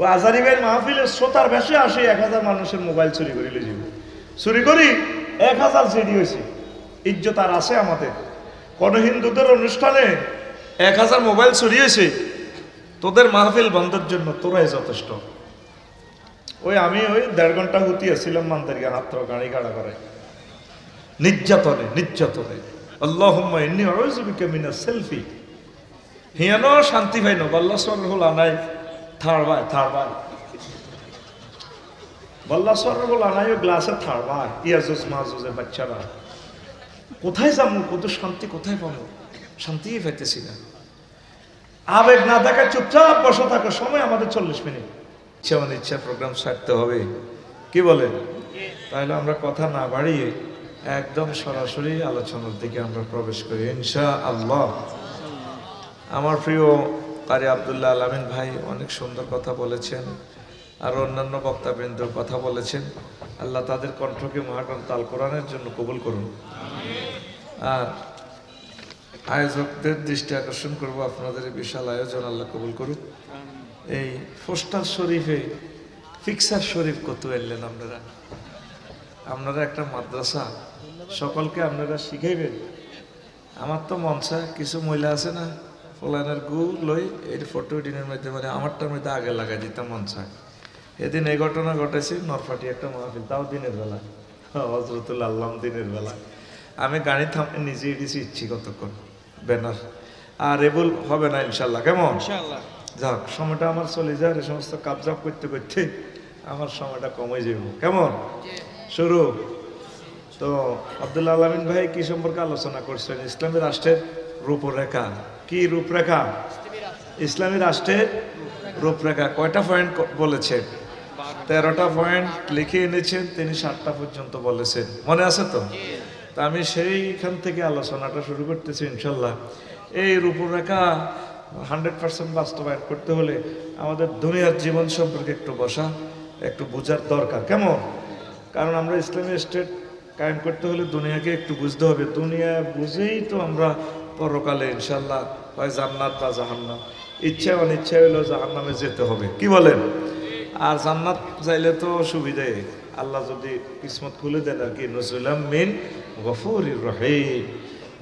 ও আজারি ভাইয়ের মাহফিলে শ্রোতার বেশে আসে এক হাজার মানুষের মোবাইল চুরি করে লিজিব চুরি করি, এক হাজার সিডি হয়েছে। ইজ্জত আর আছে আমাদের। কোন হিন্দুদের অনুষ্ঠানে এক হাজার মোবাইল চুরি হয়েছে, তোদের মাহফিল বন্ধের জন্য তোরাই যথেষ্ট। ওই আমি ওই দেড় ঘণ্টা হুতিয়াছিলাম মান্দারিকে হাত গাড়ি গাড়া করে। নির্যাতনে নির্যাতনে। আল্লাহুম্মা ইন্নী আউযু বিকা মিনাস সেলফি। হিয়ানো শান্তি ভাই ন বল্লা সর হল আনাই থার ভাই বল্লা সর হল আনাই ও গ্লাসে থার ভাই ইয়াজুস মাজুজের বাচ্চারা কোথায় যাব কত শান্তি কোথায় পাবো? শান্তিই পাইতেছি না। আবেগ না থাকা, চুপচাপ বসে থাকার সময় আমাদের চল্লিশ মিনিট। ইচ্ছা মানে ইচ্ছা প্রোগ্রাম সারতে হবে। কি বলেন তাহলে আমরা কথা না বাড়িয়ে একদম সরাসরি আলোচনার দিকে আমরা প্রবেশ করি। ইনশা আল্লাহ আমার প্রিয় কারি আবদুল্লাহ আলামিন ভাই অনেক সুন্দর কথা বলেছেন আর অন্যান্য বক্তাবৃন্দ কথা বলেছেন। আল্লাহ তাদের কণ্ঠকে মহাগ্রন্থ আল কোরআনের জন্য কবুল করুন। আর আয়োজকদের দৃষ্টি আকর্ষণ করব, আপনাদের বিশাল আয়োজন আল্লাহ কবুল করুক। এই ফোস্টার শরীফে, ফিক্সার শরীফ কত এলেন আপনারা? আপনারা একটা মাদ্রাসা, সকলকে আপনারা শিখাইবেন? আমার তো মন চায়, কিছু মহিলা আছে না? ফলানের গু লই এই ফটো দিনের মধ্যে মানে আমারটার মধ্যে আগে লাগাই দিতে মন চায়। এদিন এই ঘটনা ঘটেছে নরফাটি একটা মাহফিল তাও দিনের বেলা। হজরতুল আল্লাম দিনের বেলা। আমি গাড়ি থাম নিজে দিছি ইচ্ছি কতক্ষণ ব্যানার। আর এবল হবে না ইনশাল্লাহ। কেমন? যাক সময়টা আমার চলে যায় এই সমস্ত কাবজাব করতে করতে আমার সময়টা কমে যাব কেমন? শুরু। তো আব্দুল্লাহ আলমিন ভাই, কি সম্পর্কে আলোচনা করছেন? ইসলামী রাষ্ট্রের রূপরেখা। কি রূপরেখা? ইসলামী রাষ্ট্রের রূপরেখা। কয়টা পয়েন্ট বলেছেন তেরোটা পয়েন্ট লিখে এনেছেন, তিনি সাতটা পর্যন্ত বলেছেন। মনে আছে তো? তা আমি সেইখান থেকে আলোচনাটা শুরু করতেছি, ইনশাল্লাহ। এই রূপরেখা হান্ড্রেড পার্সেন্ট বাস্তবায়ন করতে হলে আমাদের দুনিয়ার জীবন সম্পর্কে একটু বসা, একটু বোঝার দরকার। কেমন? কারণ আমরা ইসলামী স্টেট কায়েম করতে হলে দুনিয়াকে একটু বুঝতে হবে। দুনিয়া বুঝেই তো আমরা পরকালে ইনশাল্লাহ হয় জান্নাত বা জাহান্নাম। ইচ্ছা অনিচ্ছা হলেও জাহান্নামে যেতে হবে। কি বলেন? আর জান্নাত চাইলে তো সুবিধাই আল্লাহ যদি কিসমত খুলে দেন আর কি নজরুলাম মিন গফুর রহিম।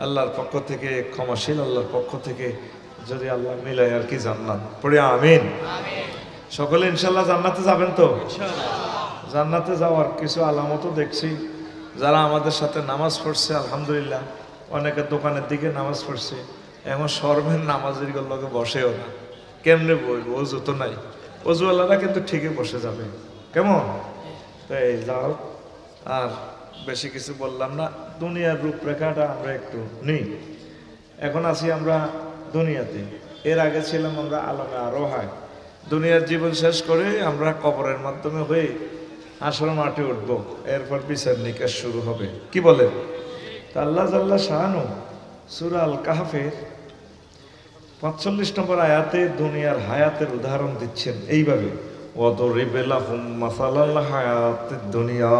আল্লাহর পক্ষ থেকে ক্ষমাশীল আল্লাহর পক্ষ থেকে যদি আল্লাহ মিলায় আর কি জান্নাত। পড়ে আমিন। সকলে ইনশাল্লাহ জান্নাতে যাবেন তো? জান্নাতে যাওয়ার কিছু আলামতও দেখছি। যারা আমাদের সাথে নামাজ পড়ছে, আলহামদুলিল্লাহ, অনেকে দোকানের দিকে নামাজ পড়ছে এমন সর্বের নামাজের লগে বসেও না। কেমনে বইব অজু তো নাই। অজুওয়ালারা কিন্তু ঠিকই বসে যাবে। কেমন? তো এই যাও। আর বেশি কিছু বললাম না। দুনিয়ার রূপরেখাটা আমরা একটু নিই। এখন আছি আমরা দুনিয়াতে। এর আগে ছিলাম আমরা আলমে আরও হয় দুনিয়ার জীবন শেষ করে আমরা কবরের মাধ্যমে হয়ে আসর মাঠে উঠবো। এরপর বিচার নিকাশ শুরু হবে। কি বলেন আল্লাহ জাল্লাহ শাহানু সুরা আল কাহাফের পাঁচচল্লিশ নম্বর আয়াতে দুনিয়ার হায়াতের উদাহরণ দিচ্ছেন এইভাবে দুনিয়া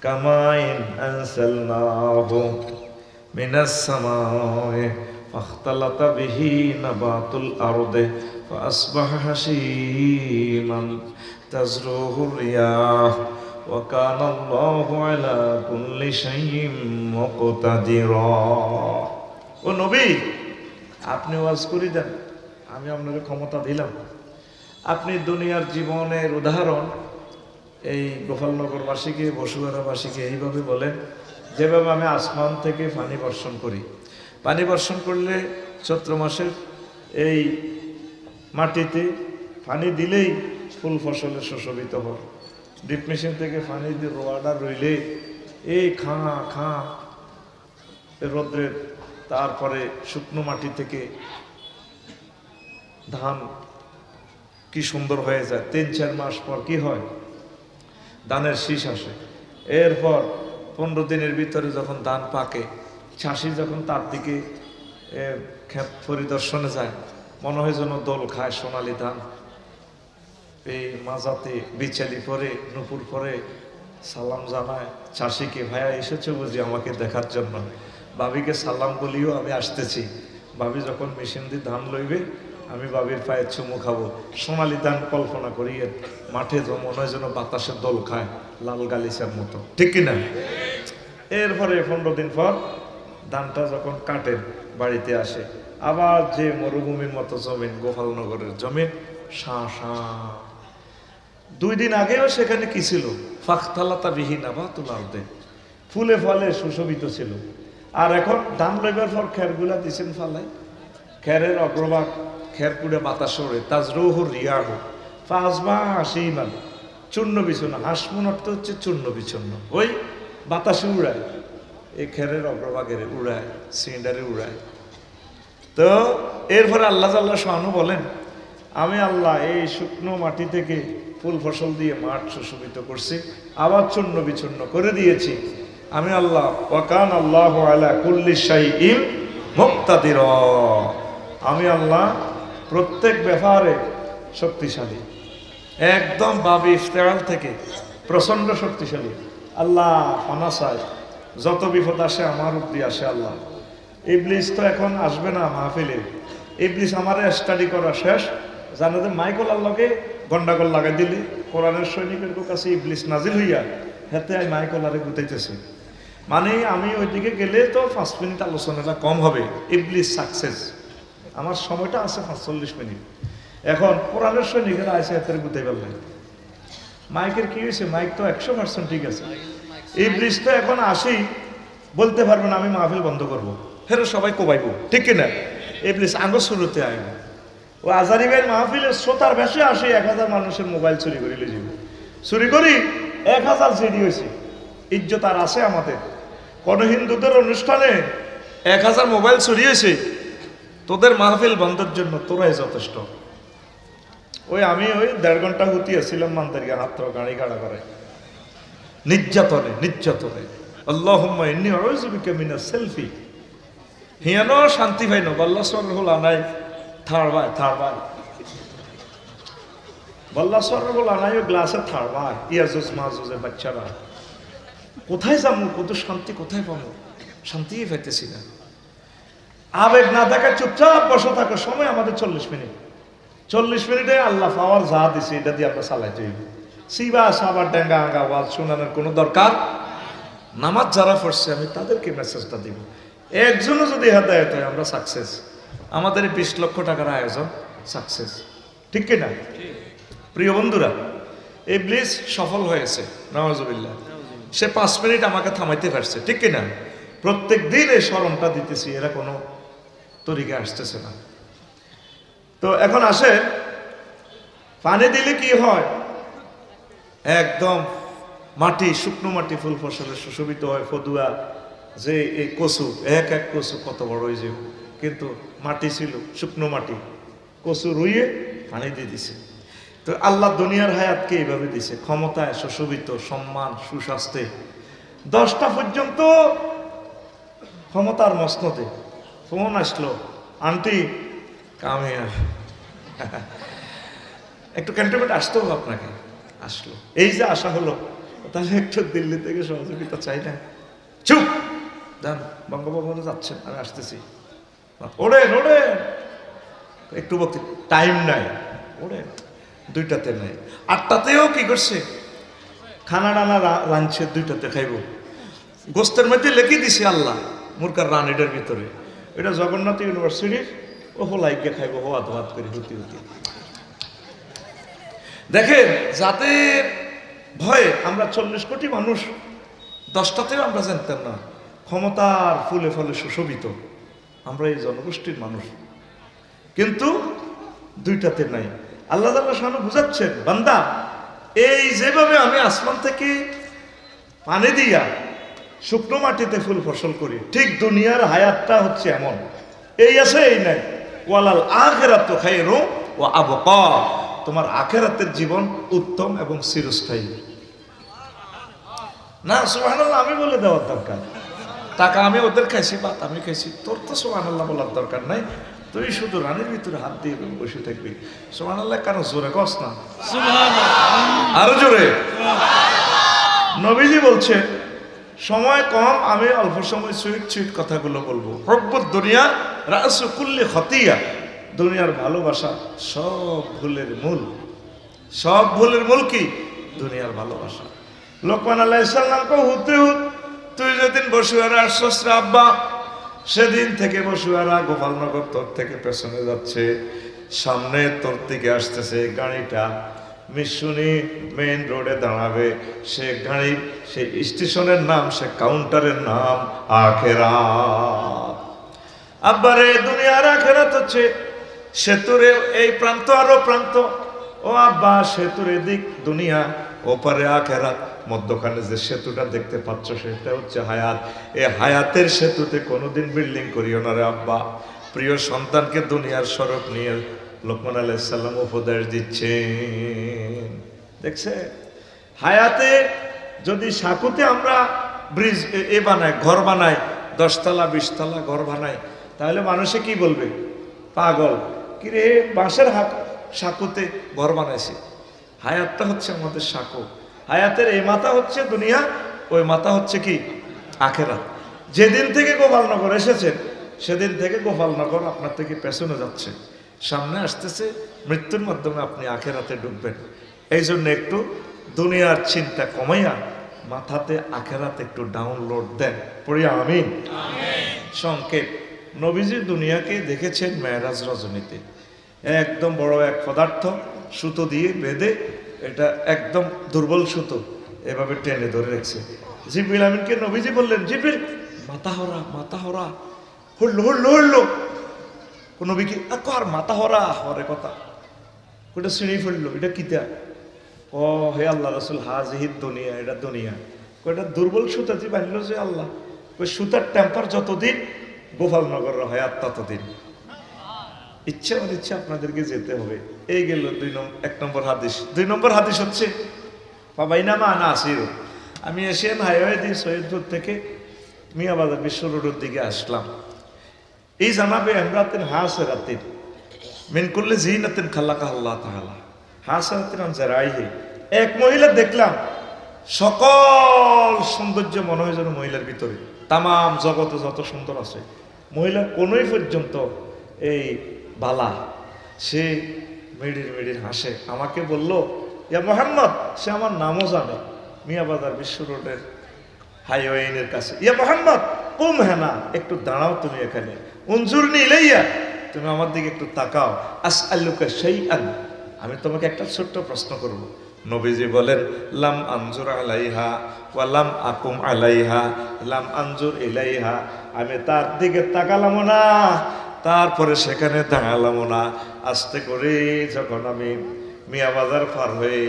কামাইন فاختلط به نبات الأرض فأصبح هشيما تزروه الرياح وكان الله على كل شيء مقتدرا ও নবী আপনি ওয়াজ করি দেন আমি আপনাকে ক্ষমতা দিলাম আপনি দুনিয়ার জীবনের উদাহরণ এই গোপালনগরবাসীকে বসুয়ারাবাসীকে এইভাবে বলেন যেভাবে আমি আসমান থেকে পানি বর্ষণ করি পানি বর্ষণ করলে চৈত্র মাসের এই মাটিতে পানি দিলেই ফুল ফসলে সুশোভিত হয়। ডিপ মেশিন থেকে পানি দিয়ে রোয়াটা রইলে এই খাঁ খাঁ রোদ্রের তারপরে শুকনো মাটি থেকে ধান কি সুন্দর হয়ে যায়। তিন, চার মাস পর কি হয়? ধানের শীষ আসে। এরপর পনেরো দিনের ভিতরে যখন ধান পাকে চাষি যখন তার দিকে ক্ষেত পরিদর্শনে যায়, মনে হয় যেন দোল খায় সোনালি ধান। এই মাজাতে বিচালি পরে, নুপুর পরে সালাম জানায়, চাষিকে ভাইয়া এসেছে বুঝি আমাকে দেখার জন্য? ভাবিকে সালাম বলিও, আমি আসতেছি। ভাবি যখন মেশিন দিয়ে ধান লইবে, আমি বাবির পায়ে চুমু খাব। সোনালি ধান কল্পনা করিয়ে মাঠে মনে হয় যেন বাতাসের দোল খায়, লাল গালিচার মতো। ঠিক কিনা? এরপরে পনেরো দিন পর ধানটা যখন কাটেন, বাড়িতে আসে, আবার যে মরুভূমির মতো জমিন, গোপালনগরের জমিন দুই দিন আগেও সেখানে কি ছিল? ফাঁকতালাতা বিহীন আবা তুলার দে ফুলে ফলে সুশোভিত ছিল। আর এখন ধান লইবার পর খেরগুলা দিছেন ফালাই খেরের অগ্রভাগ খের কুড়ে বাতাস ওড়ে তাজ রৌহ রিয়াহ ফাঁসবা হাসি ইমান চূর্ণ বিছন্ন হাসমুন অর্থ হচ্ছে চূর্ণ বিছন্ন ওই বাতাসে উড়ায়। এই খেরের অগ্রভাগের উড়ায় সিলিন্ডারে উড়ায়। তো এরপরে আল্লাহ আল্লাহ শাহানু বলেন, আমি আল্লাহ এই শুকনো মাটি থেকে ফুল ফসল দিয়ে মাঠ সুশোভিত করছি, আবার চূর্ণ বিচূর্ণ করে দিয়েছি। আমি আল্লাহ, ওয়াকান আল্লাহ আলা কুল্লি শাহী ইম মুক্তাদির। আমি আল্লাহ প্রত্যেক ব্যাপারে শক্তিশালী। একদম বাবি ইফতেরাল থেকে প্রচণ্ড শক্তিশালী। আল্লাহ অনাসায় যত বিপদ আসে, আমার উপরি আসে, আল্লাহ। ইবলিস তো এখন আসবে না মাহফিলে। ইবলিস আমার স্টাডি করা শেষ। জানো যে মাইকল আল্লাহকে গন্ডাগোল লাগাই দিলি। কোরআনের সৈনিকের কাছে ইবলিস নাজিল হইয়া হেতে আমি মাইকল আরে গুতাইতেছি। মানে আমি ওইদিকে গেলে তো পাঁচ মিনিট আলোচনাটা কম হবে। ইবলিস সাকসেস আমার সময়টা আছে পাঁচচল্লিশ মিনিট। এখন কোরআনের সৈনিকেরা আছে হাতের গুতাই পারলেন মাইকের কি হয়েছে মাইক তো একশো পার্সেন্ট ঠিক আছে। এই ব্রিজটা এখন আসি বলতে পারবেন আমি মাহফিল বন্ধ করব। ফেরো সবাই কোবাইব, ঠিক কিনা? ব্রিজ আঙ্গ শুরুতে আইব। ও আজারি ভাইয়ের মাহফিলের শ্রোতার বেশে আসে, এক হাজার মানুষের মোবাইল চুরি করে লিজিব চুরি করি, এক হাজার সিডি হয়েছে। ইজ্জত আর আছে আমাদের। কোনো হিন্দুদের অনুষ্ঠানে এক হাজার মোবাইল চুরি হয়েছে, তোদের মাহফিল বন্ধের জন্য তোরাই যথেষ্ট। ওই আমি ওই দেড় ঘণ্টা হুতিয়েছিলাম মান্দারিয়া, হাত গাড়ি গাড়া করে। নির্যাতনে নির্যাতনে। মিনাস সেলফি। হিয়ানো শান্তি ভাই নো। বল্লা সর হল আনাই, থার ভাই থার ভাই। বল্লা সর হল আনাই গ্লাসে থার ভাই। ইয়াজুজ মাজুজে বাচ্চারা। কোথায় যাব কত শান্তি কোথায় পাবো শান্তিই পাইতেছি না। আবেগ না থাকা, চুপচাপ বসে থাকো। সময় আমাদের চল্লিশ মিনিট। চল্লিশ মিনিটে আল্লাহ পাওয়ার যা দিছে, এটা দিয়ে আমরা চালাইতে হইব। সিবা সাবার ডেঙ্গা, আঙ্গা, ওয়াজ শোনানোর কোনো দরকার? নামাজ যারা পড়ছে, আমি তাদেরকে মেসেজটা দিব। একজনও যদি হেদায়ত হয়, আমরা সাকসেস আমাদের বিশ লক্ষ টাকার আয়োজন সাকসেস ঠিক কিনা? প্রিয় বন্ধুরা এই ব্লিজ সফল হয়েছে নওয়াজবিল্লাহ সে পাঁচ মিনিট আমাকে থামাইতে পারছে, ঠিক কিনা? প্রত্যেক দিন এই স্মরণটা দিতেছি, এরা কোনো তরিকে আসতেছে না। তো এখন আসে, পানি দিলে কি হয়? একদম মাটি, শুকনো মাটি ফুল ফসলের সুশোভিত হয়, ফদুয়া, যে এই কচু, এক এক কচু কত বড় হয়ে যে কিন্তু মাটি ছিল শুকনো মাটি, কচু রুইয়ে পানি দিয়ে দিছে। তো আল্লাহ দুনিয়ার হায়াতকে এইভাবে দিছে, ক্ষমতায় সুশোভিত, সম্মান, সুস্বাস্থ্যে। দশটা পর্যন্ত ক্ষমতার মসনতে ফোন আসলো, আন্টি কামে আর একটু ক্যান্টনমেন্ট আসতে হবে আপনাকে। আসলো। এই যে আশা হলো তাহলে একটু দিল্লি থেকে সহযোগিতা চাই না। চুপ! যান বঙ্গভবনে যাচ্ছেন আমি আসতেছি। ওড়েন ওড়েন! একটু বলতে টাইম নাই। ওড়েন দুইটাতে নাই। আটটাতেও কি করছে? খানা টানা রাঁধছে দুইটাতে খাইব। গোস্তের মধ্যে লিখে দিছে আল্লাহ মুরকার রান এটার ভিতরে। এটা জগন্নাথ ইউনিভার্সিটির ও হোলাইকে খাইব হাত হাত করে হতি হতি। দেখেন যাদের ভয়ে আমরা চল্লিশ কোটি মানুষ, দশটাতেও আমরা জানতাম না, ক্ষমতার ফুলে ফলে সুশোভিত আমরা এই জনগোষ্ঠীর মানুষ। কিন্তু দুইটাতে নাই। আল্লাহ তাল্লাহ সামনে বুঝাচ্ছেন, বান্দা, এই যেভাবে আমি আসমান থেকে পানি দিয়া শুকনো মাটিতে ফুল ফসল করি, ঠিক দুনিয়ার হায়াতটা হচ্ছে এমন। এই আছে, এই নাই। ওয়ালাল আখেরাত তো খাই রো ও আবকা তোমার আখেরাতের জীবন উত্তম এবং চিরস্থায়ী। না সুবহানাল্লাহ আমি বলে দেওয়ার দরকার। টাকা আমি ওদের খাইছি বা আমি খাইছি তোর তো সুবহানাল্লাহ বলার দরকার নাই। তুই শুধু রানের ভিতরে হাত দিয়ে বসে থাকবি। সুবহানাল্লাহ কেন জোরে কস না। আরও জোরে। নবীজি বলছে সময় কম আমি অল্প সময় সুইট সুইট কথাগুলো বলব। হব্বত দুনিয়া রাসু কুল্লি খতিয়া দুনিয়ার ভালোবাসা সব ভুলের মূল। সব ভুলের মূল কি? দুনিয়ার ভালোবাসা। লোকমান আল্লাহ ইসলামকে হুতে হুত তুই যেদিন বসুয়ারা আসছস আব্বা, সেদিন থেকে বসুয়ারা গোপালনগর তোর থেকে পেছনে যাচ্ছে। সামনে তোর দিকে আসতেছে গাড়িটা। মিশুনি মেইন রোডে দাঁড়াবে। সে গাড়ি, সে স্টেশনের নাম, সে কাউন্টারের নাম আখেরা আব্বারে দুনিয়ার আখেরাত হচ্ছে সেতুরে, এই প্রান্ত আরও প্রান্ত। ও আব্বা, সেতুর এদিক দুনিয়া, ওপারে আখেরাত। মধ্যখানে যে সেতুটা দেখতে পাচ্ছ, সেটা হচ্ছে হায়াত। এ হায়াতের সেতুতে কোনোদিন বিল্ডিং করিও না রে আব্বা। প্রিয় সন্তানকে দুনিয়ার স্বরূপ নিয়ে লোকমান আলাইসাল্লাম উপদেশ দিচ্ছেন। দেখছে হায়াতে যদি সাকুতে আমরা ব্রিজ এ- এ বানাই, ঘর বানাই, দশতলা, বিশতলা ঘর বানাই, তাহলে মানুষে কি বলবে? পাগল। কিরে বাঁশের হাক সাকুতে ঘর বানাইছে। হায়াতটা হচ্ছে আমাদের সাকু। হায়াতের এই মাথা হচ্ছে দুনিয়া ওই মাথা হচ্ছে কি? আখেরা। যেদিন থেকে গোপালনগর এসেছেন সেদিন থেকে গোপালনগর আপনার থেকে পেছনে যাচ্ছে। সামনে আসতেছে মৃত্যুর মাধ্যমে আপনি আখেরাতে ঢুকবেন এই জন্য একটু দুনিয়ার চিন্তা কমাইয়া মাথাতে আখেরাতে একটু ডাউনলোড দেন। পড়ি আমিন। সংকেত নবীজি দুনিয়াকে দেখেছেন মেয়েরাজ রজনীতে। একদম বড় এক পদার্থ, সুতো দিয়ে বেঁধে এটা একদম দুর্বল সুতো এভাবে টেনে ধরে রেখেছে। জিবিল আমিনকে নবীজি বললেন জিবিল মাথা হরা মাথা হরা হুল্লো হুল্লো। হুল্লো নবীকে আর মাথা হরা হরে কথা। ওটা ছিঁড়ে ফেলল, এটা কিতা? ও হে আল্লাহ রসুল হাজিহিদ দুনিয়া, এটা দুনিয়া। ওটা দুর্বল সুতা যে বানল যে আল্লাহ। ওই সুতার টেম্পার যতদিন গোপালনগর হায়াত ততদিন। ইচ্ছা অনিচ্ছা আপনাদেরকে যেতে হবে। এই গেল দুই নম্বর এক নম্বর হাদিস। দুই নম্বর হাদিস হচ্ছে বাবাই নামা আনা আসির আমি এশিয়ান হাইওয়ে দিয়ে সৈয়দপুর থেকে মিয়াবাজার বিশ্ব রোডের দিকে আসলাম। এই জানাবে এমরাতেন হাসেরাতিন মেন করলে জিনাতেন খাল্লাকা আল্লাহ তাআলা। হাসেরাতিন জারাইহি। এক মহিলা দেখলাম, সকল সৌন্দর্য মনে হয় যেন মহিলার ভিতরে। তামাম জগতে যত সুন্দর আছে। মহিলা কোনোই পর্যন্ত এই বালা, সে মেডির মেডির হাসে। আমাকে বলল, ইয়া মোহাম্মদ, সে আমার নামও জানে মিয়াবাজার বিশ্ব রোডের হাইওয়েনের কাছে। ইয়া মোহাম্মদ, কুম হেনা একটু দাঁড়াও তুমি এখানে। উনজুর ইলাইয়া তুমি আমার দিকে একটু তাকাও। আস আল্লুকা সেই আন আমি তোমাকে একটা ছোট্ট প্রশ্ন করব। নবীজি বলেন, লাম আনজুর আলাইহা ওয়া লাম আকুম আলাইহা, লাম আনজুর ইলাইহা। আমি তার দিকে তাকালাম না, তারপরে সেখানে দাঁড়ালাম না। আস্তে করে যখন আমি মিয়া বাজার পার হয়ে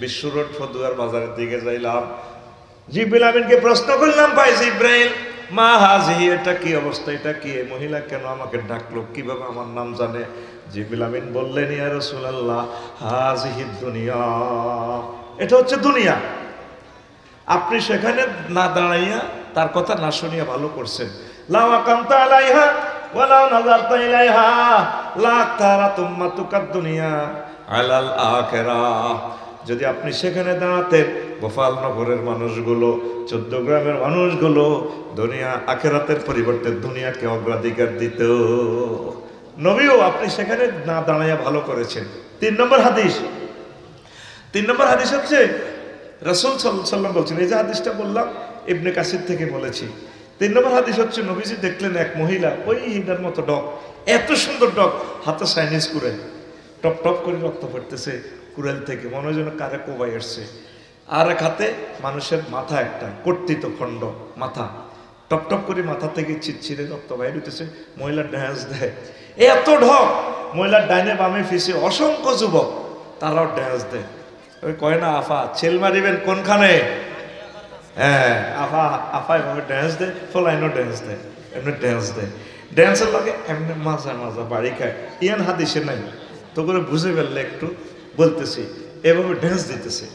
বিশ্ব রোড ফদুয়ার বাজারের দিকে যাইলাম জিব্রিল আমিনকে প্রশ্ন করলাম, ভাই জিব্রাইল, মা হাজি, এটা কি অবস্থা? এটা কি? মহিলা কেন আমাকে ডাকলো? কীভাবে আমার নাম জানে? জিব্রিল বললেন, ইয়া রাসূলুল্লাহ হাজিহি দুনিয়া। এটা হচ্ছে দুনিয়া। আপনি সেখানে না দাঁড়াইয়া তার কথা না শুনিয়া ভালো করছেন। দুনিয়া আখিরাহ যদি আপনি সেখানে দাঁড়াতেন গোপালনগরের মানুষগুলো, চোদ্দ গ্রামের মানুষগুলো দুনিয়া আখেরাতের পরিবর্তে দুনিয়াকে অগ্রাধিকার দিত। নবীও আপনি সেখানে না দাঁড়াইয়া ভালো করেছেন। তিন নম্বর হাদিস। তিন নম্বর হাদিস হচ্ছে রসুল সাল্লাম বলছেন, এই যে হাদিসটা বললাম, ইবনে কাসির থেকে বলেছি। তিন নম্বর হাদিস হচ্ছে, নবীজি দেখলেন এক মহিলা, ওই হিডার মতো ডগ এত সুন্দর ডগ হাতে সাইনিজ করে টপ টপ করে রক্ত পড়তেছে কুড়াল থেকে, মনে হয় যেন কারে কোবাই আসছে। আর এক হাতে মানুষের মাথা একটা কর্তৃত খণ্ড, মাথা। টপ টপ করে মাথা থেকে চিটচিরে রক্ত বাইর হইতেছে, মহিলার ড্যান্স দেয়। এত ঢক। মহিলার ডাইনে বামে ফিসে অসংখ্য যুবক, তারাও ড্যান্স দেয়। ওই কয় না, আফা, ছেল মারিবেন কোনখানে? হ্যাঁ আফা আফা এভাবে ড্যান্স দেয়, ফলাইনও ড্যান্স দেয়, এমনি ড্যান্স দেয়। ড্যান্সের লাগে এমনি মাজা মাজা বাড়ি খায়। ইয়ান হাদিসে নাই। তো করে বুঝে ফেললে একটু বলতেছি, এভাবে ড্যান্স দিতেছে।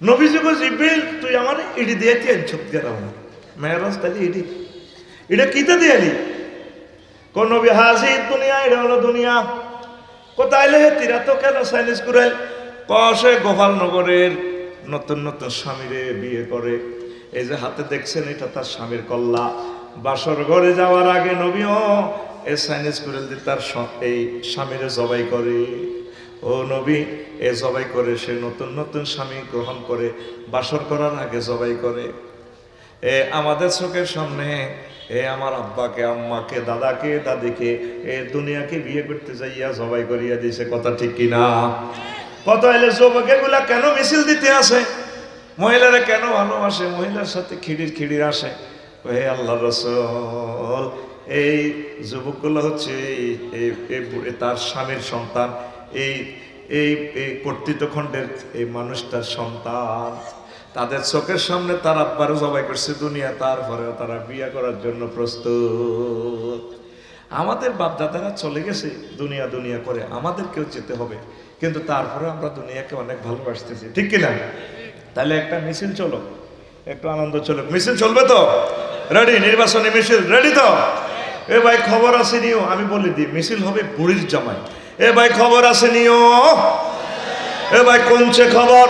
নবীজি বলছে তুই আমার ইডি দিয়ে তুই আনছ গেরাম মেয়েরাজ তাহলে ইডি এটা কিতে দিয়ালি? কোন নবী হাসি দুনিয়া, এটা হলো দুনিয়া। কোথায় লে তিরা তো কেন সাইনিস কুরাইল কষে গোপালনগরের নতুন নতুন স্বামীরে বিয়ে করে। এই যে হাতে দেখছেন, এটা তার স্বামীর কল্লা। বাসর ঘরে যাওয়ার আগে নবীও এ সাইনিজ করে দিয়ে তার এই স্বামীরে জবাই করে। ও নবী, এ জবাই করে, সে নতুন নতুন স্বামী গ্রহণ করে। বাসর করার আগে জবাই করে। এ আমাদের চোখের সামনে এ আমার আব্বাকে, আম্মাকে, দাদাকে, দাদিকে, এ দুনিয়াকে বিয়ে করতে যাইয়া জবাই করিয়া দিছে, কথা ঠিক কিনা কত এলে যুবক এগুলা কেন মিছিল দিতে আসে? মহিলারা কেন ভালোবাসে? মহিলার সাথে খিড়ির খিড়ির আসে। হে আল্লাহ রসল, এই যুবকগুলো হচ্ছে এই- তার স্বামীর সন্তান, এই এই এই কর্তৃত্বখণ্ডের এই মানুষটার সন্তান। তাদের চোখের সামনে তার আব্বারও জবাই করছে, দুনিয়া তারপরেও তারা বিয়ে করার জন্য প্রস্তুত। আমাদের বাপদাদারা চলে গেছে, দুনিয়া দুনিয়া করে আমাদেরকেও যেতে হবে। কিন্তু তারপরে আমরা দুনিয়াকে অনেক ভালোবাসতেছি, ঠিক কিনা? তাহলে একটা মিছিল চলো, একটু আনন্দ চলো। মিছিল চলবে তো? রেডি নির্বাচনী মিছিল? রেডি তো? এ ভাই, খবর আছে নিও, আমি বলে দিই, মিছিল হবে বুড়ির জামাই। এ ভাই, খবর আছে নিও। এ ভাই কোনছে খবর?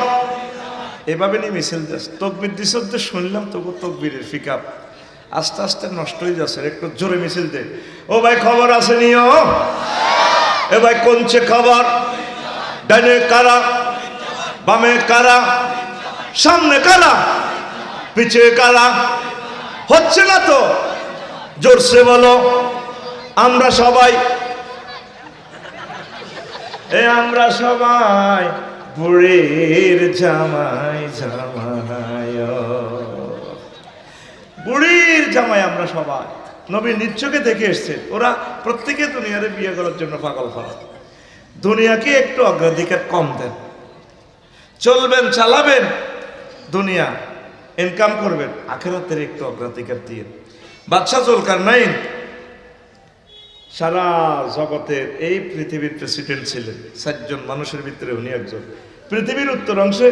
এভাবে নিয়ে মিছিল যাচ্ছে। তকবির দিস যে শুনলাম, তবু তকবিরের ফিকাপ আস্তে আস্তে নষ্ট হয়ে যাচ্ছে একটু জোরে মিছিল দে। ও ভাই খবর আছে নিও। এ ভাই কোনছে খবর? ডানে কারা? বামে কারা? সামনে কারা? পিছে কারা? হচ্ছে না তো? জোরসে বলো। আমরা সবাই। এ আমরা সবাই। বুড়ির জামাই জামাই বুড়ির জামাই আমরা সবাই। নবী নিচ্ছকে দেখে এসছে ওরা প্রত্যেকে দুনিয়ারে বিয়ে করার জন্য পাগল ফলা দুনিয়াকে একটু অগ্রাধিকার কম দেন। চলবেন, চালাবেন দুনিয়া। ইনকাম করবেন। আখেরাতের একটু অগ্রাধিকার দিয়ে। বাদশাহ জুলকার নাইন সারা জগতের এই পৃথিবীর প্রেসিডেন্ট ছিলেন। চারজন মানুষের ভিতরে উনি একজন। পৃথিবীর উত্তর অংশে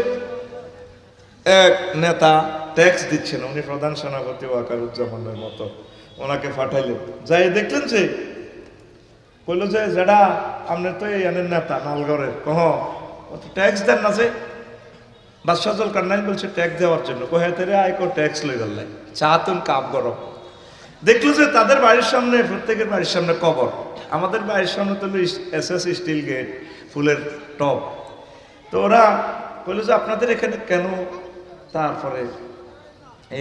এক নেতা ট্যাক্স দিচ্ছেন। উনি প্রধান সেনাপতি ওয়াকারুজ্জামানের মতো। ওনাকে পাঠাইলেন। যাই দেখলেন যে, কইলো যে যেটা আপনার তো এই আনের নেতা নালগড়ের কহ ট্যাক্স দেন না যে। বাদশাহ জলকার নাই বলছে ট্যাক্স দেওয়ার জন্য। কোহেতেরে আয়কর ট্যাক্স লই। চা চাহাতুন কাপ গরম। দেখল যে তাদের বাড়ির সামনে, প্রত্যেকের বাড়ির সামনে কবর। আমাদের বাড়ির সামনে তো এস এস স্টিল গেট, ফুলের টপ তো ওরা বলল যে, আপনাদের এখানে কেন তারপরে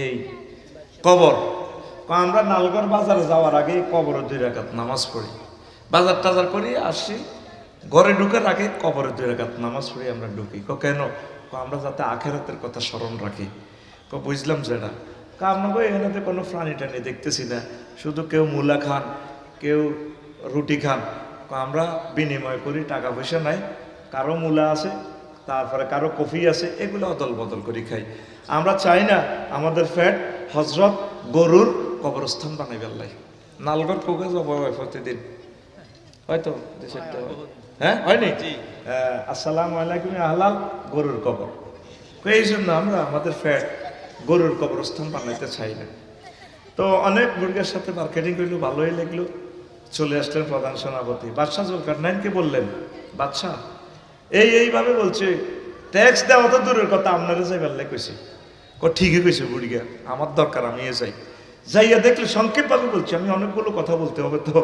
এই কবর? আমরা নালগড় বাজারে যাওয়ার আগে কবরের দুই রাকাত নামাজ পড়ি। বাজার টাজার করি, আসি। ঘরে ঢুকার আগে কবরের দুই রাকাত নামাজ পড়ি, আমরা ঢুকি। কেন? আমরা যাতে আখেরাতের কথা স্মরণ রাখি। ক বুঝলাম যেটা কা আপনাকে এখানে তো কোনো প্রাণী টানি দেখতেছি না। শুধু কেউ মূলা খান কেউ রুটি খান। আমরা বিনিময় করি টাকা পয়সা নাই। কারও মূলা আছে তারপরে কারও কফি আছে এগুলো অদল বদল করে খাই। আমরা চাই না আমাদের ফ্যাট হজরত গরুর কবরস্থান বানাই বেল্লাই নালগড় কোকে যাব হয় প্রতিদিন। হয়তো দেশের তো হ্যাঁ হয়নি? আসসালামু আলাইকুম আহলাল গরুর কবর। এই জন্য আমরা আমাদের ফ্যাট গরুর কবরস্থান বানাইতে চাই না। তো অনেক মুরগের সাথে মার্কেটিং করল, ভালোই লাগল। চলে আসলেন প্রধান সেনাপতি। বাদশাহ জুলকার নাইনকে বললেন, বাদশাহ, এই এইভাবে বলছে, ট্যাক্স দেওয়া তো দূরের কথা, আপনারা যাই পারলে কইছে। ক, ঠিকই কইছে বুড়িয়া আমার দরকার আমি এ যাই। যাইয়া দেখলে, সংক্ষেপভাবে বলছি, আমি অনেকগুলো কথা বলতে হবে তো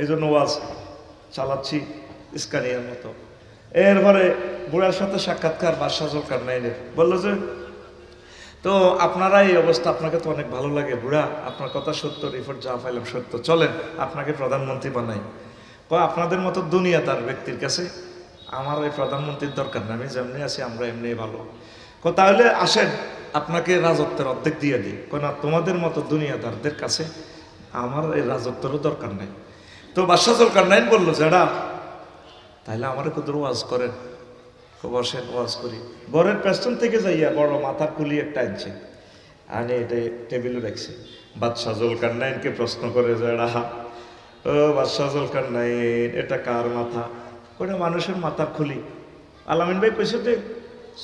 এই জন্য ওয়াজ চালাচ্ছি ইস্কানিয়ার মতো। এরপরে বুড়ার সাথে সাক্ষাৎকার, বাদশাহ জলকার নাইনের। বলল যে তো আপনারা এই অবস্থা আপনাকে তো অনেক ভালো লাগে, বুড়া। আপনার কথা সত্য রিপোর্ট যা পাইলাম সত্য। চলেন, আপনাকে প্রধানমন্ত্রী বানাই। ক আপনাদের মতো দুনিয়া তার ব্যক্তির কাছে আমার এই প্রধানমন্ত্রীর দরকার না। আমি যেমনি আছি, আমরা এমনি ভালো। ক তাহলে আসেন, আপনাকে রাজত্বের অর্ধেক দিয়ে দিই। ক না, তোমাদের মতো দুনিয়াদারদের কাছে আমার এই রাজত্বেরও দরকার নেই। তো বাদশাহ জলকার নাইন বলল যারা তাহলে আমার কুদুর ওয়াজ করেন? তো বসেন ওয়াজ করি। বরের পেছন থেকে যাইয়া বড় মাথা খুলি একটা আনছে। আনে এটা টেবিলে রাখছে। বাদশাহ জলকার নাইনকে প্রশ্ন করে যারা ও বাদশাহ জলকার নাইন এটা কার মাথা? ওটা মানুষের মাথা খুলি আলামিন ভাই কইছে যে,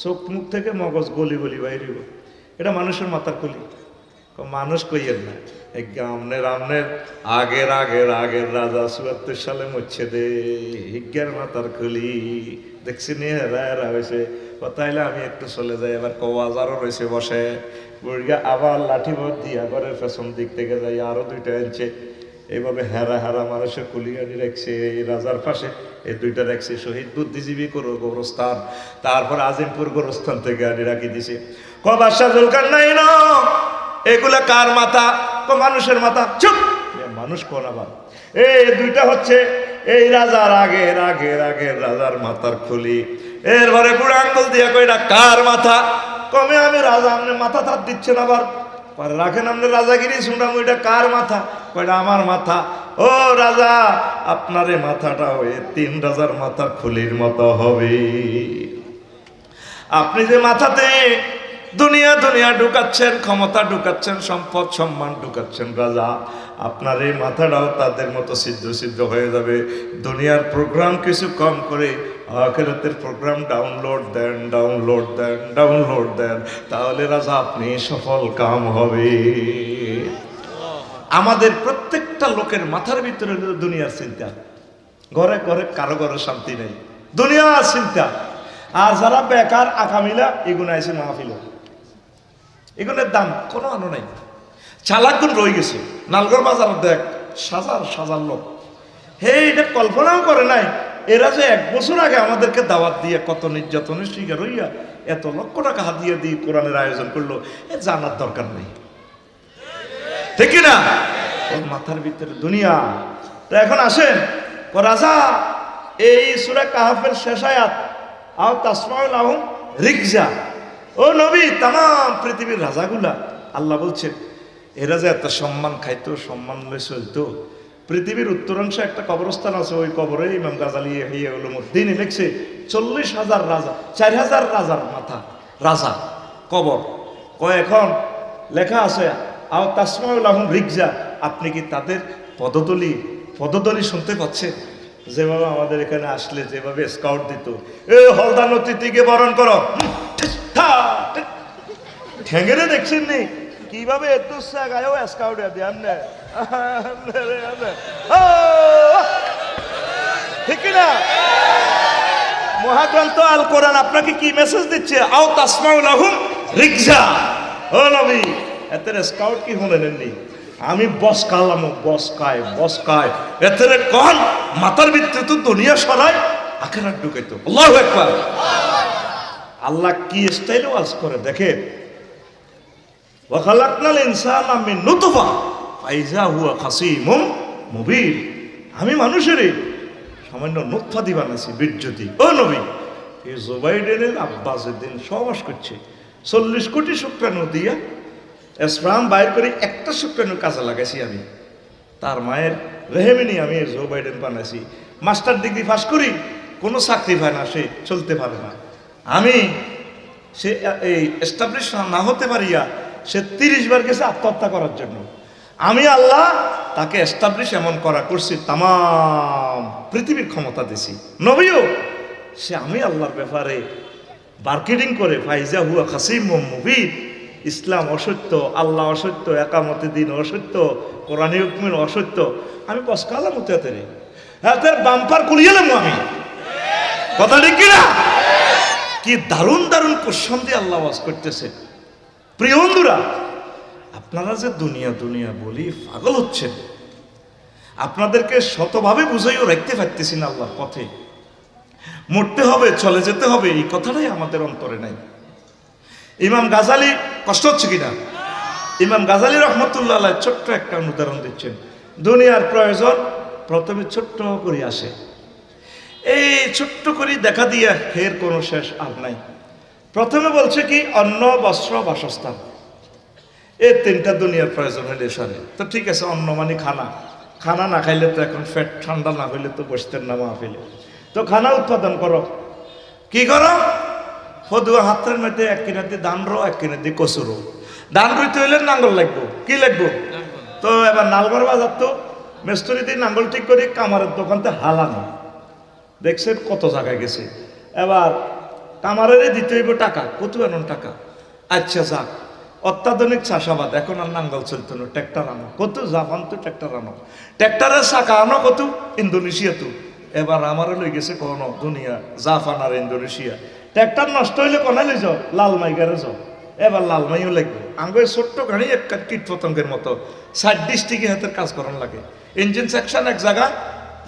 চোখ মুখ থেকে মগজ গলি গলি বাইরিব এটা মানুষের মাথার খুলি মানুষ কইয়েন না। আমনের আমনের আগের আগের আগের রাজা চুয়াত্তর সালে মরছে দে। হিজ্ঞার মাথার খুলি। দেখছি নি হেরা হয়েছে। তাইলে আমি একটু চলে যাই এবার কবাজারও রয়েছে বসে। বুড়িয়া আবার লাঠি ভর দিয়া ঘরের পেছন দিক থেকে যাই, আরও দুইটা আনছে। এইভাবে হেরা হেরা মানুষের কুলিয়ানি রাখছে, এই রাজার পাশে এই দুইটা রাখছে। শহীদ বুদ্ধিজীবী করো গোরস্থান তারপর আজিমপুর গোরস্থান থেকে আনি রাখি দিছে। কবাসা জুলকার নাই না? এগুলা কার মাথা? মানুষের মাথা, চুপ! মানুষ কোন আবার? এই দুইটা হচ্ছে, এই রাজার আগের আগের আগের রাজার মাথার খুলি। এরপরে বুড়ো আঙ্গুল দিয়ে কইটা কার মাথা? কমে আমি রাজা, আপনি মাথা তার দিচ্ছেন আবার। পরে রাখেন, আপনি রাজাগিরি শুনলাম, ওইটা কার মাথা? কয়টা আমার মাথা। ও রাজা, আপনার মাথাটা হয়ে তিন রাজার মাথার খুলির মতো হবে। আপনি যে মাথাতে দুনিয়া দুনিয়া ঢুকাচ্ছেন, ক্ষমতা ঢুকাচ্ছেন, সম্পদ সম্মান ঢুকাচ্ছেন, রাজা। আপনার এই মাথাটাও তাদের মতো সিদ্ধ সিদ্ধ হয়ে যাবে। দুনিয়ার প্রোগ্রাম কিছু কম করে আখেরাতের প্রোগ্রাম ডাউনলোড দেন ডাউনলোড দেন ডাউনলোড দেন। তাহলে রাজা, আপনি সফল কাম হবে। আমাদের প্রত্যেকটা লোকের মাথার ভিতরে দুনিয়ার চিন্তা। ঘরে ঘরে কারও ঘরে শান্তি নেই। দুনিয়ার চিন্তা। আর যারা বেকার, আকামিলা এগুলো আছে মাহফিল এগুলোর দাম কোনো আনো নাই। চালাকগুণ রয়ে গেছে। নালগড় বাজার দেখ, সাজার সাজার লোক। হে, এটা কল্পনাও করে নাই। এরা যে এক বছর আগে আমাদেরকে দাওয়াত দিয়ে কত নির্যাতনের শিকার হইয়া এত লক্ষ টাকা হাতিয়ে দিয়ে কোরআনের আয়োজন করল, এ জানার দরকার নেই। ঠিক না মাথার ভিতরে দুনিয়া। তো এখন আসেন রাজা, এই সুরা কাহাফের শেষায়াত আও তাসমাউল আহম রিকজা। ও নবী, তাম পৃথিবীর রাজাগুলা। আল্লাহ বলছেন, এরা যে এত সম্মান খাইতো, সম্মান লয়ে চলতো, পৃথিবীর উত্তরাংশে একটা কবরস্থান আছে, ওই কবরে ইমাম গাজালি হিয়া উলুমুদ্দিন চল্লিশ হাজার রাজা, চার হাজার রাজার মাথা, রাজা, কবর। কয়, এখন লেখা আছে, আও তাসমাউল আহম রিকজা আপনি কি তাদের পদতলি পদতলি শুনতে পাচ্ছেন? যেভাবে আমাদের এখানে আসলে যেভাবে স্কাউট দিত, এ হলদান অতিথিকে বরণ করো। ঠেঙ্গেরে দেখছেন নি কীভাবে এত গায়েও স্কাউট দিয়ে আমনে ঠিক না মহাগ্রন্থ আল কোরআন আপনাকে কি মেসেজ দিচ্ছে আও তাসমাউল আহুম রিকজা ও নবী এতে স্কাউট কি শুনেননি আমি বস কালাম বস কায় বস কায় এতে কন মাথার ভিতরে তো দুনিয়া সরাই আখেরাত ঢুকাইতো আল্লাহ একবার আল্লাহ কি স্টাইলে ওয়াজ করে? দেখেন। ওয়াখালাকনাল ইনসান আমি নুতফা, ফাইজা হুয়া আমি মানুষেরই সামান্য বানাইছি বীর্যতি ও নবী, এই দিন সবাস করছে। চল্লিশ কোটি শুক্রাণু দিয়া স্প্রাম বাইর করে একটা শুক্রাণু কাজে লাগাইছি আমি। তার মায়ের রেহেমিনি আমি জো বাইডেন বানাইছি। মাস্টার ডিগ্রি পাস করি, কোনো চাকরি পায় না, সে চলতে পারে না। আমি সে, এই এস্টাবলিশ না হতে পারিয়া সে তিরিশ বার গেছে আত্মহত্যা করার জন্য। আমি আল্লাহ তাকে এস্টাবলিশ এমন করা করছি তাম পৃথিবীর ক্ষমতা দিছি। নবীও, সে আমি আল্লাহর ব্যাপারে মার্কেটিং করে, ফাইজা হুয়া খাসিম মুবিন, ইসলাম অসত্য, আল্লাহ অসত্য, একামতে দিন অসত্য, কোরআন হুকমিন অসত্য। আমি বসকালাম উঠাতে রে হ্যাঁ তার বাম্পার কুলিয়েলাম আমি। কথা ঠিক কিনা? কি দারুণ দারুণ কোশ্চন দিয়ে আল্লাহ ওয়াজ করতেছে। প্রিয় বন্ধুরা, আপনারা যে দুনিয়া দুনিয়া বলি পাগল হচ্ছেন। আপনাদেরকে শতভাবে বুঝাইও রাখতে পারতেছি না আল্লাহর পথে। মরতে হবে, চলে যেতে হবে, এই কথাটাই আমাদের অন্তরে নাই। ইমাম গাজালি কষ্ট হচ্ছে কিনা? ইমাম গাজালি রহমতুল্লাহ ছোট্ট একটা উদাহরণ দিচ্ছেন। দুনিয়ার প্রয়োজন প্রথমে ছোট্ট করে আসে। এই ছোট্ট করে দেখা দিয়া হের কোনো শেষ আর নাই। প্রথমে বলছে কি অন্ন বস্ত্র বাসস্থান। এই তিনটা দুনিয়ার প্রয়োজন হইলে সারে তো ঠিক আছে অন্ন মানে খানা। খানা না খাইলে তো এখন ফ্যাট ঠান্ডা না হইলে তো বসতেন না মাহফিলে। তো খানা উৎপাদন করো। কি করো? ফদুয়া হাতের মধ্যে এক কিনা দিয়ে দান রো এক কিনা দিয়ে কচুরো দান রইতে হইলে নাঙ্গল লাগবো। কি লাগবো? তো এবার নালগড় বাজার তো মেস্তরি দিয়ে নাঙ্গল ঠিক করে কামারের দোকানতে হালানো। দেখছেন কত জায়গায় গেছে। এবার কামারের দিতে হইব টাকা, কত এমন টাকা? আচ্ছা যাক, অত্যাধুনিক চাষাবাদ, এখন আর নাঙ্গল চলতো না, ট্র্যাক্টর আনো। কত জাপান তো ট্র্যাক্টর আনো। ট্র্যাক্টরের চাকা আনো কত? ইন্দোনেশিয়া তো। এবার আমারও লই গেছে কোনো দুনিয়া, জাপান আর ইন্দোনেশিয়া। ট্র্যাক্টর নষ্ট হইলে কোনায় লই যাও? লাল মাইগারে যাও। এবার লাল মাইও লাগবে আঙ্গুর ছোট্ট গাড়ি একটা কীট পতঙ্গের মতো। ষাট ডিস্ট্রিক্টে হাতের কাজ করার লাগে। ইঞ্জিন সেকশন এক জায়গা,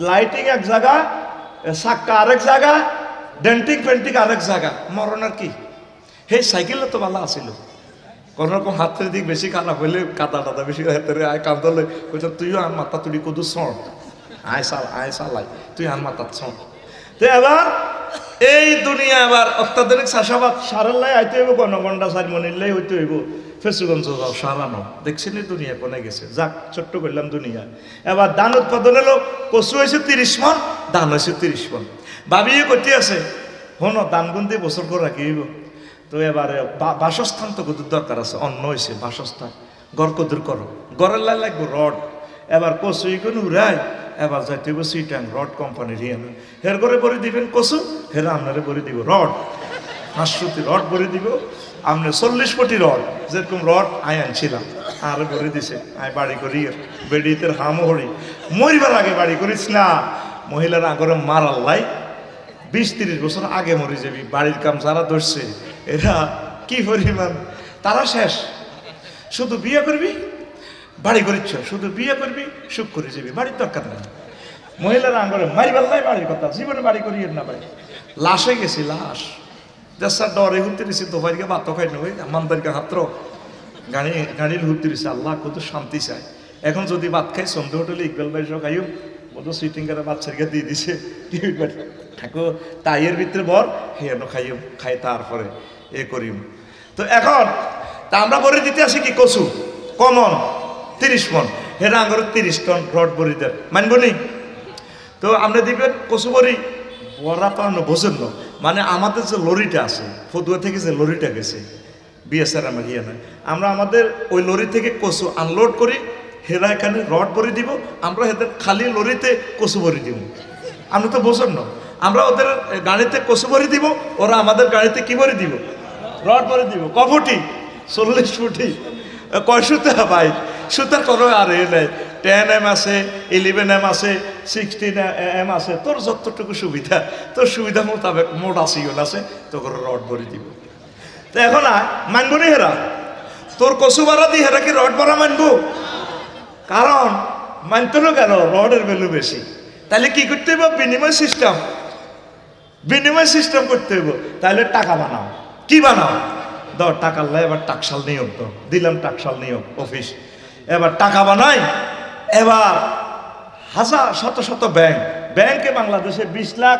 লাইটিং এক জায়গা সাক্কা আরেক জায়গা ডেন্টিং পেন্টিং আরেক জায়গা মরণের কি হে সাইকেলও তো ভালো আসিল কোন রকম হাতের দিক বেশি খারাপ হইলে কাদা টাদা বেশি হাতের আয় কাঁদলে কইছ তুইও আন মাথা তুলি কদু সর আয় সাল আয় সালাই তুই আন মাথা সর তো এবার এই দুনিয়া এবার অত্যাধুনিক চাষাবাদ সারাল্লাই আইতে হইব গণগণ্ডা চার মনিল্লাই হইতে হইব ফেসুগঞ্জ যাও, সারানো। দেখছেন দুনিয়া কোনে গেছে? যাক, ছোট্ট করলাম দুনিয়া। এবার ধান উৎপাদন হলো, কচু হয়েছে তিরিশ মন ধান হয়েছে তিরিশ মন ভাবিয়ে করতে আছে? হন, দান গুনতে বছর করে রাখিব তো এবারে বাসস্থান তো কত দরকার আছে? অন্ন হয়েছে, বাসস্থান। গড় কদুর করো? গড়ের লাই লাগবো, রড। এবার কচু ইগুন উড়াই এবার যাইতে হইব সিটাং, রড কোম্পানির হিয়ানো হের করে ভরে দিবেন কচু, হের আপনারে ভরে দিব রড। হাঁসুতি রড ভরে দিব আপনি চল্লিশ কোটি রড, যেরকম রড আই আনছিলাম। আর ভরে দিছে, আই বাড়ি করি বেডিতে হামো হরি। মরিবার আগে বাড়ি করিস না। মহিলারা আগরে মারাল্লাই বিশ তিরিশ বছর আগে মরে যাবি, বাড়ির কাম যারা ধরছে, এরা কি পরিমাণ? তারা শেষ। শুধু বিয়ে করবি, বাড়ি করিচ্ছ, শুধু বিয়ে করবি, সুখ করে যাবি, বাড়ির দরকার নেই। মহিলারা আঙ্গরে মারিবার নাই বাড়ির কথা, জীবনে বাড়ি করিয়ে না ভাই। লাশে গেছি, লাশ। দেশার ডরে ঘুরতে দিছি দোপাইকে ভাত খাই নই আমাদেরকে হাত্র। গাড়ি গাড়ির ঘুরতে দিছে, আল্লাহ কত শান্তি চায়। এখন যদি ভাত খাই সন্ধ্যে হোটেলে ইকবাল ভাই সব খাইও কত সিটিং করে বাচ্চাকে দিয়ে দিছে। ঠাকুর, তাইয়ের ভিতরে বর হেন খাইও, খাই তারপরে, এ করিম। তো এখন, তা আমরা বলে দিতে আসি কি কচু? কমন, তিরিশ মন। হেরা আঙ্গর তিরিশ টন রড বড়ি দেন। মানব তো আমরা দিবেন কচু বড়ি, বড়া তো বোঝেন না। মানে আমাদের যে লরিটা আছে, ফতুয়া থেকে যে লরিটা গেছে বিএসআর আমার ইয়ে নয় আমরা আমাদের ওই লরি থেকে কচু আনলোড করি হেরা এখানে রড ভরে দিব, আমরা এদের খালি লরিতে কচু ভরে দিব। আপনি তো বোঝেন না, আমরা ওদের গাড়িতে কচু ভরে দিব, ওরা আমাদের গাড়িতে কি ভরে দিব? রড ভরে দিব ক ফুটি চল্লিশ ফুটি, কয় সুতা ভাই সুতার কোনো আর এ নেই। টেন এম আছে ইলেভেন এম আছে সিক্সটিন এম আছে। তোর যতটুকু সুবিধা, তোর সুবিধা মোতাবেক মোট আছে ইউন আছে, তোকে রড ভরে দিব। তো এখন আয়, মানবো নি হেরা? তোর কচু বাড়া দি হেরা কি রড ভরা মানবো? কারণ মানতে না কেন, রডের ভ্যালু বেশি। তাহলে কি করতে হবে বিনিময় সিস্টেম বিনিময় সিস্টেম করতে হবে তাহলে টাকা বানাও। কি বানাও? ধর টাকা এবার টাকশাল নিয়োগ দাও দিলাম টাকশাল নিয়োগ অফিস এবার টাকা বানাই এবার হাজার, শত শত ব্যাংক। ব্যাংকে বাংলাদেশে বিশ লাখ,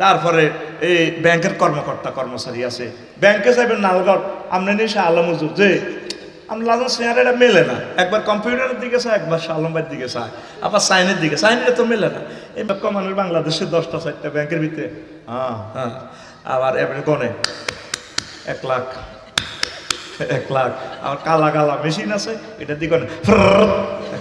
তারপরে এই ব্যাংকের কর্মকর্তা, কর্মচারী আছে। ব্যাংকে যাবেন নালগড় আপনি নিশা আলমজুর যে আমরা লাজন স্নেহার এটা মেলে না। একবার কম্পিউটারের দিকে চায়, একবার শালম্বার দিকে চায়। আবার সাইনের দিকে সাইনের তো মেলে না। এই মানুষ বাংলাদেশে দশটা, চারটা ব্যাংকের ভিতরে। হ্যাঁ হ্যাঁ। আবার এবারে গনে এক লাখ এক লাখ। আবার কালা কালা মেশিন আছে, এটা দিকে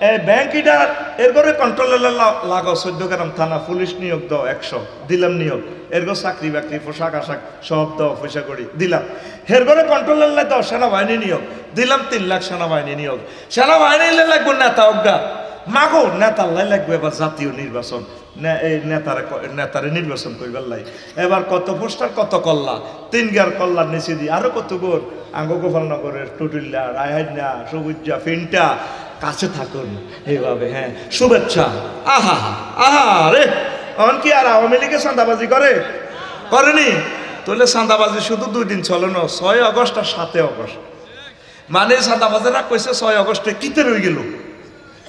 এই ব্যাংক এটা এরপরে কন্ট্রোলার লাগাও চোদ্দ গ্রাম থানা পুলিশ নিয়োগ দাও, একশো। দিলাম নিয়োগ। এরপর চাকরি বাকরি, পোশাক আশাক সব দাও, পয়সা করি। দিলাম। এরপরে কন্ট্রোলার দাও, সেনাবাহিনী নিয়োগ। দিলাম তিন লাখ সেনাবাহিনী নিয়োগ। সেনাবাহিনী লাগবে নেতা অজ্ঞা। মাগো নেতার লাই লাগবে এবার জাতীয় নির্বাচন। এই নেতারে নেতারে নির্বাচন করিবার লাই। এবার কত পোস্টার, কত কল্লা। তিন গার কল্লার নিচে দিয়ে আরও কত গোর। আঙ্গ গোপালনগরের টুটুল্লা রায়হান্যা সবুজা, ফিনটা কাছে থাকুন। এইভাবে হ্যাঁ। শুভেচ্ছা। আহা আহা রে অন কি আর আওয়ামী লীগের চাঁদাবাজি করে? করেনি? তাহলে চাঁদাবাজি শুধু দুই দিন চলে না, ছয় আগস্ট আর সাতে আগস্ট। মানে চাঁদাবাজেরা কইছে ছয় আগস্টে কিতে রয়ে গেল?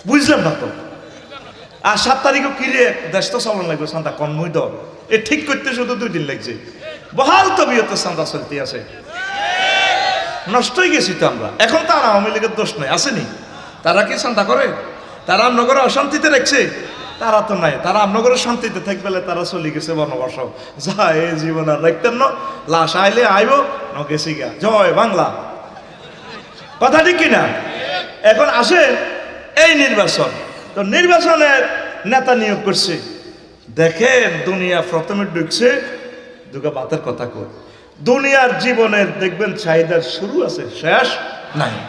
বুঝলাম না তো? আর সাত তারিখও কিরে দেশ তো চলন লাগবে চান্দা কনমই দল। এ ঠিক করতে শুধু দুই দিন লাগছে। বহাল তবিয়তে চান্দা চলতে আছে। নষ্ট হয়ে গেছি তো আমরা। এখন তো আর আওয়ামী লীগের দোষ নাই, আসেনি? তারা কি চান্দা করে? তারা আমনগরে অশান্তিতে রেখছে? তারা তো নাই। তারা আমনগরে শান্তিতে থাকবেলে তারা চলে গেছে বনবাস। যা এই জীবন আর রাখতেন না। লাশ আইলে আইব, ন গেছি গা জয় বাংলা। কথা ঠিক কিনা এখন আসে এই নির্বাচন। তো নির্বাচনের নেতা নিয়োগ করছে। দেখেন দুনিয়া প্রথমে ঢুকছে, দুগা বাতের কথা কর দুনিয়ার জীবনের দেখবেন চাহিদার শুরু আছে, শেষ নাই।